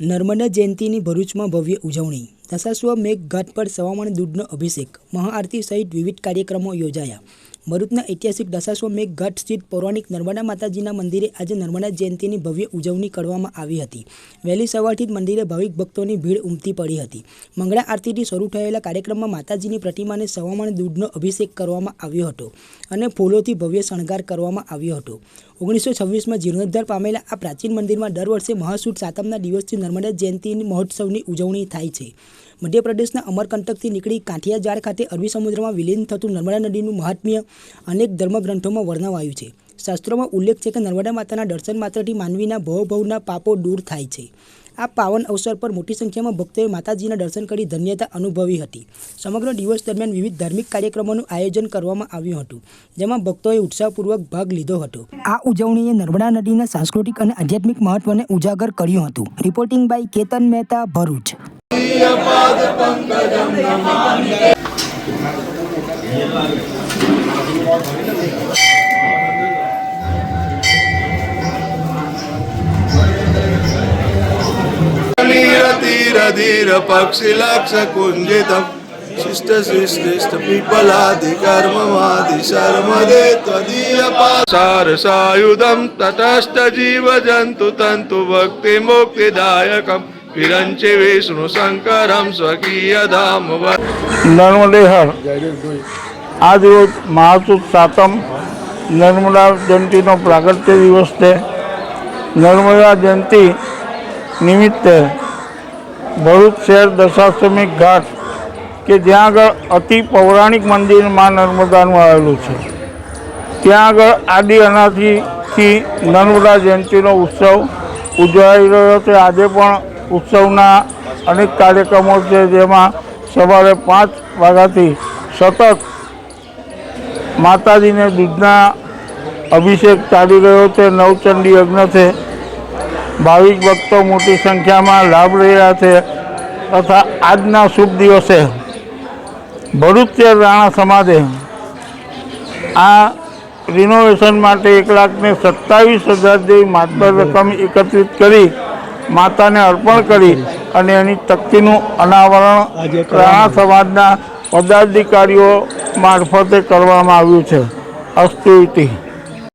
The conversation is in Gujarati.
નર્મદા જયંતિની ભરૂચમાં ભવ્ય ઉજવણી. દશાશ્વ મેઘ ઘાટ પર સવામણ દૂધનો અભિષેક. મહાઆરતી સહિત વિવિધ કાર્યક્રમો યોજાયા. ભરૂચના ઐતિહાસિક દશાશ્વમેઘ ઘાટ સ્થિત પૌરાણિક નર્મદા માતાજીના મંદિરે આજે નર્મદા જયંતિની ભવ્ય ઉજવણી કરવામાં આવી હતી. વહેલી સવારથી જ મંદિરે ભાવિક ભક્તોની ભીડ ઉમટી પડી હતી. મંગળા આરતીથી શરૂ થયેલા કાર્યક્રમમાં માતાજીની પ્રતિમાને સવામણ દૂધનો અભિષેક કરવામાં આવ્યો હતો અને ફૂલોથી ભવ્ય શણગાર કરવામાં આવ્યો હતો. ઓગણીસો છવ્વીસમાં જીર્ણોદ્ધાર પામેલા આ પ્રાચીન મંદિરમાં દર વર્ષે મહાસુદ સાતમના દિવસથી નર્મદા જયંતિ મહોત્સવની ઉજવણી થાય છે. મધ્યપ્રદેશના અમરકંટકથી નીકળી કાંઠિયાજાર ખાતે અરબી સમુદ્રમાં વિલીન થતું નર્મદા નદીનું મહાત્મ્ય અનેક ધર્મગ્રંથોમાં વર્ણવાયું છે. શાસ્ત્રોમાં ઉલ્લેખ છે કે નર્મદા માતાના દર્શન માત્રથી માનવીના ભવભવના પાપો દૂર થાય છે. આ પાવન અવસર પર મોટી સંખ્યામાં ભક્તોએ માતાજીના દર્શન કરી ધન્યતા અનુભવી હતી. સમગ્ર દિવસ દરમિયાન વિવિધ ધાર્મિક કાર્યક્રમોનું આયોજન કરવામાં આવ્યું હતું, જેમાં ભક્તોએ ઉત્સાહપૂર્વક ભાગ લીધો હતો. આ ઉજવણીએ નર્મદા નદીના સાંસ્કૃતિક અને આધ્યાત્મિક મહત્વને ઉજાગર કર્યું હતું. Reporting by Ketan Mehta Bharuch. તદીય પાદ પંકજમ નમામિ ધીર પક્ષી લક્ષ કુંજિત શિષ્ટ શ્રેષ્ઠ પીપલાધિ કર્મવાધિ શર્મ દે ત્વદીય પાસાર સાયુધમ તટસ્થ જીવ જંતુ તંતુ ભક્તિ મુક્તિદાયકમ વિરંચે વિષ્ણુ શંકરમ સ્વકીય ધામ નર્મદેહર આજ રોજ મહાસુદ સાતમ નર્મદા જયંતિનો પ્રાગટ્ય દિવસ છે નર્મદા જયંતિ નિમિત્તે ભરૂચ શહેર દશાશ્રમિક ઘાટ કે જ્યાં આગળ અતિ પૌરાણિક મંદિરમાં નર્મદાનું આવેલું છે. ત્યાં આગળ આદિ અનાથીથી નર્મદા જયંતિનો ઉત્સવ ઉજવાઈ રહ્યો છે. આજે પણ ઉત્સવના અનેક કાર્યક્રમો છે, જેમાં સવારે પાંચ વાગ્યાથી સતત માતાજીને દૂધના અભિષેક ચાલી રહ્યો છે, નવચંડી યજ્ઞ છે. ભાવિક ભક્તો મોટી સંખ્યામાં લાભ રહ્યા છે તથા આજના શુભ દિવસે ભરૂચ રાણા સમાજે આ રિનોવેશન માટે એક લાખને સત્તાવીસ હજાર જેવી માત્ર રકમ એકત્રિત કરી માતાને અર્પણ કરી અને એની તકતીનું અનાવરણ રાણા સમાજના પદાધિકારીઓ મારફતે કરવામાં આવ્યું છે. અસ્તુ ઇતિ.